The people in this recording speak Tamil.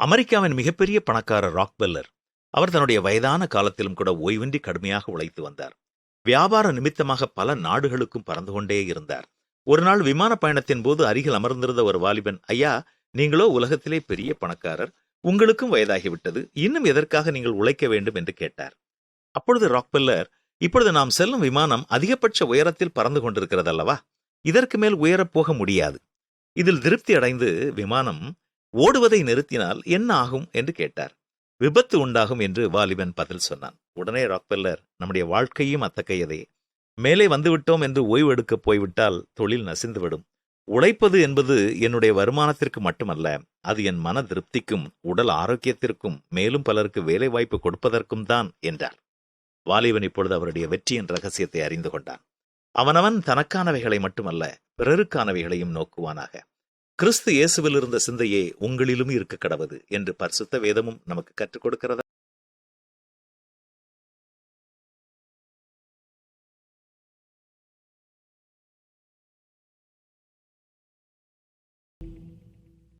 அமெரிக்காவின் மிகப்பெரிய பணக்காரர் ராக்வெல்லர் அவர் தன்னுடைய வயதான காலத்திலும் கூட ஓய்வின்றி கடுமையாக உழைத்து வந்தார். வியாபார நிமித்தமாக பல நாடுகளுக்கும் பறந்து கொண்டே இருந்தார். ஒரு நாள் விமான பயணத்தின் போது அருகில் அமர்ந்திருந்த ஒரு வாலிபன் ஐயா நீங்களோ உலகத்திலே பெரிய பணக்காரர் உங்களுக்கும் வயதாகிவிட்டது இன்னும் எதற்காக நீங்கள் உழைக்க வேண்டும்? என்று கேட்டார். அப்பொழுது ராக்வெல்லர் இப்பொழுது நாம் செல்லும் விமானம் அதிகபட்ச உயரத்தில் பறந்து கொண்டிருக்கிறது அல்லவா இதற்கு மேல் உயரப்போக முடியாது. இதில் திருப்தி அடைந்து விமானம் ஓடுவதை நிறுத்தினால் என்ன ஆகும் என்று கேட்டார். விபத்து உண்டாகும் என்று வாலிபன் பதில் சொன்னான். உடனே ராக்பெல்லர் நம்முடைய வாழ்க்கையும் அத்தகையதே. மேலே வந்துவிட்டோம் என்று ஓய்வு எடுக்க போய்விட்டால் தொழில் நசிந்துவிடும். உழைப்பது என்பது என்னுடைய வருமானத்திற்கு மட்டுமல்ல அது என் மன திருப்திக்கும் உடல் ஆரோக்கியத்திற்கும் மேலும் பலருக்கு வேலை வாய்ப்பு கொடுப்பதற்கும் தான் என்றார். வாலிபன் இப்பொழுது அவருடைய வெற்றியின் ரகசியத்தை அறிந்து கொண்டான். அவனவன் தனக்கானவைகளை மட்டுமல்ல பிறருக்கானவைகளையும் நோக்குவானாக. கிறிஸ்து இயேசுவில் இருந்த சிந்தையே உங்களிலும் இருக்க கடவது என்று பரிசுத்த வேதமும் நமக்கு கற்றுக் கொடுக்கிறதா?